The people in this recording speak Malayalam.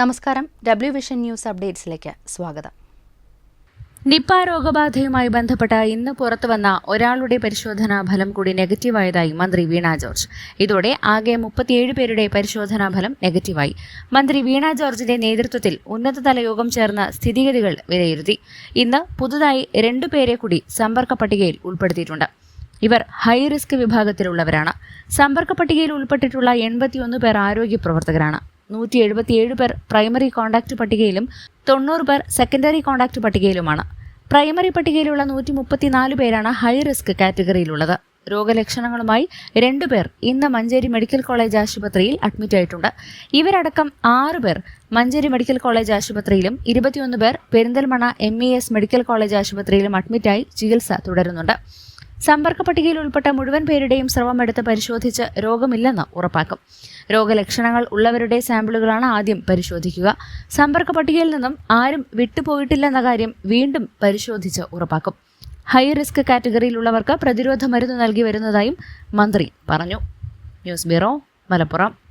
നമസ്കാരം. ഡബ്ല്യു വിഷൻ ന്യൂസ് അപ്ഡേറ്റ്സിലേക്ക് സ്വാഗതം. നിപ്പ രോഗബാധയുമായി ബന്ധപ്പെട്ട ഇന്ന് പുറത്തുവന്ന ഒരാളുടെ പരിശോധനാ ഫലം കൂടി നെഗറ്റീവായതായി മന്ത്രി വീണ ജോർജ്. ഇതോടെ ആകെ മുപ്പത്തിയേഴ് പേരുടെ പരിശോധനാ ഫലം നെഗറ്റീവായി. മന്ത്രി വീണ ജോർജിന്റെ നേതൃത്വത്തിൽ ഉന്നതതല യോഗം ചേർന്ന് സ്ഥിതിഗതികൾ വിലയിരുത്തി. ഇന്ന് പുതുതായി രണ്ടു പേരെ കൂടി സമ്പർക്ക പട്ടികയിൽ ഉൾപ്പെടുത്തിയിട്ടുണ്ട്. ഇവർ ഹൈ റിസ്ക് വിഭാഗത്തിലുള്ളവരാണ്. സമ്പർക്ക പട്ടികയിൽ ഉൾപ്പെട്ടിട്ടുള്ള എൺപത്തിയൊന്ന് പേർ ആരോഗ്യ പ്രവർത്തകരാണ്. നൂറ്റി എഴുപത്തിയേഴ് പേർ പ്രൈമറി കോണ്ടാക്ട് പട്ടികയിലും തൊണ്ണൂറ് പേർ സെക്കൻഡറി കോണ്ടാക്ട് പട്ടികയിലുമാണ്. പ്രൈമറി പട്ടികയിലുള്ള നൂറ്റി മുപ്പത്തിനാല് പേരാണ് ഹൈ റിസ്ക് കാറ്റഗറിയിലുള്ളത്. രോഗലക്ഷണങ്ങളുമായി രണ്ടുപേർ ഇന്ന് മഞ്ചേരി മെഡിക്കൽ കോളേജ് ആശുപത്രിയിൽ അഡ്മിറ്റ് ആയിട്ടുണ്ട്. ഇവരടക്കം ആറ് പേർ മഞ്ചേരി മെഡിക്കൽ കോളേജ് ആശുപത്രിയിലും ഇരുപത്തിയൊന്ന് പേർ പെരിന്തൽമണ്ണ എം മെഡിക്കൽ കോളേജ് ആശുപത്രിയിലും അഡ്മിറ്റായി ചികിത്സ തുടരുന്നുണ്ട്. സമ്പർക്ക പട്ടികയിൽ ഉൾപ്പെട്ട മുഴുവൻ പേരുടെയും സ്രവം എടുത്ത് പരിശോധിച്ച് രോഗമില്ലെന്ന് ഉറപ്പാക്കും. രോഗലക്ഷണങ്ങൾ ഉള്ളവരുടെ സാമ്പിളുകളാണ് ആദ്യം പരിശോധിക്കുക. സമ്പർക്ക പട്ടികയിൽ നിന്നും ആരും വിട്ടുപോയിട്ടില്ലെന്ന കാര്യം വീണ്ടും പരിശോധിച്ച് ഉറപ്പാക്കും. ഹൈ റിസ്ക് കാറ്റഗറിയിലുള്ളവർക്ക് പ്രതിരോധ മരുന്ന് നൽകി വരുന്നതായും മന്ത്രി പറഞ്ഞു. News bureau Malappuram.